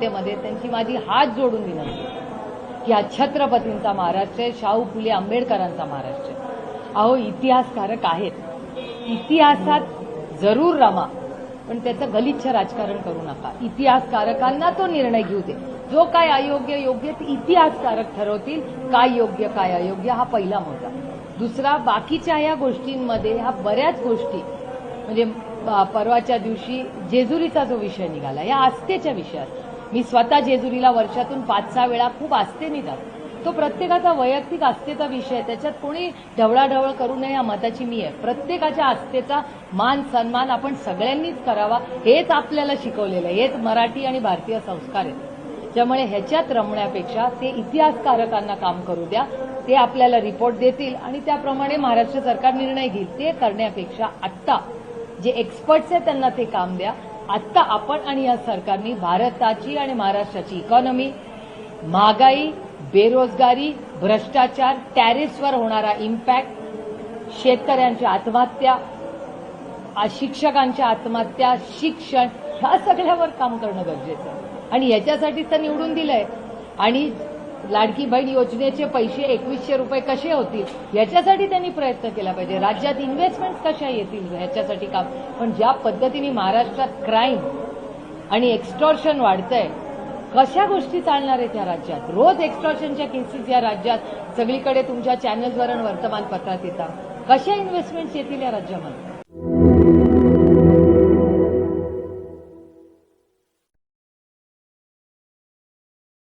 सत्तेमध्ये त्यांची माझी हात जोडून विनंती. की हा छत्रपतींचा महाराष्ट्र आहे शाहू फुले आंबेडकरांचा महाराष्ट्र आहे. अहो इतिहासकारक आहेत. इतिहासात जरूर रमा पण त्याचं गलिच्छ राजकारण करू नका. इतिहासकारकांना तो निर्णय घेऊ दे. जो काय अयोग्य योग्य ते इतिहासकारक ठरवतील काय योग्य काय अयोग्य हा पहिला मुद्दा. दुसरा बाकीच्या या गोष्टींमध्ये ह्या बऱ्याच गोष्टी म्हणजे परवाच्या दिवशी जेजुरीचा जो विषय निघाला या आस्थेच्या विषयात मी स्वतः जेजुरीला वर्षातून पाच सहा वेळा खूप आस्थेने जातो तो प्रत्येकाचा वैयक्तिक आस्थेचा विषय आहे. त्याच्यात कोणी ढवळाढवळ करू नये या मताची मी आहे. प्रत्येकाच्या आस्थेचा मान सन्मान आपण सगळ्यांनीच करावा हेच आपल्याला शिकवलेलं आहे. हेच मराठी आणि भारतीय संस्कार आहेत. त्यामुळे ह्याच्यात रमण्यापेक्षा ते इतिहासकारकांना काम करू द्या. ते आपल्याला रिपोर्ट देतील आणि त्याप्रमाणे महाराष्ट्र सरकार निर्णय घेईल. ते करण्यापेक्षा आत्ता जे एक्सपर्ट्स आहेत त्यांना ते काम द्या. आत्ता आपण आणि या सरकारनी भारताची आणि महाराष्ट्राची इकॉनॉमी महागाई बेरोजगारी भ्रष्टाचार टॅरिफवर होणारा इम्पॅक्ट शेतकऱ्यांच्या आत्महत्या शिक्षकांच्या आत्महत्या शिक्षण ह्या सगळ्यावर काम करणं गरजेचं आहे. आणि याच्यासाठीच तर निवडून दिलंय. आणि लाडकी बहीण योजनेचे पैसे एकवीसशे रुपये कसे होतील? याच्यासाठी त्यांनी प्रयत्न केला पाहिजे. राज्यात इन्व्हेस्टमेंट कशा येतील? ह्याच्यासाठी काम. पण ज्या पद्धतीने महाराष्ट्रात क्राईम आणि एक्स्टॉर्शन वाढतंय कशा गोष्टी चालणार आहेत या राज्यात? रोज एक्स्टॉर्शनच्या केसेस या राज्यात. सगळीकडे तुमच्या चॅनल्सवर आणि वर्तमानपत्रात येतात. कशा इन्व्हेस्टमेंट्स येतील या राज्यामध्ये?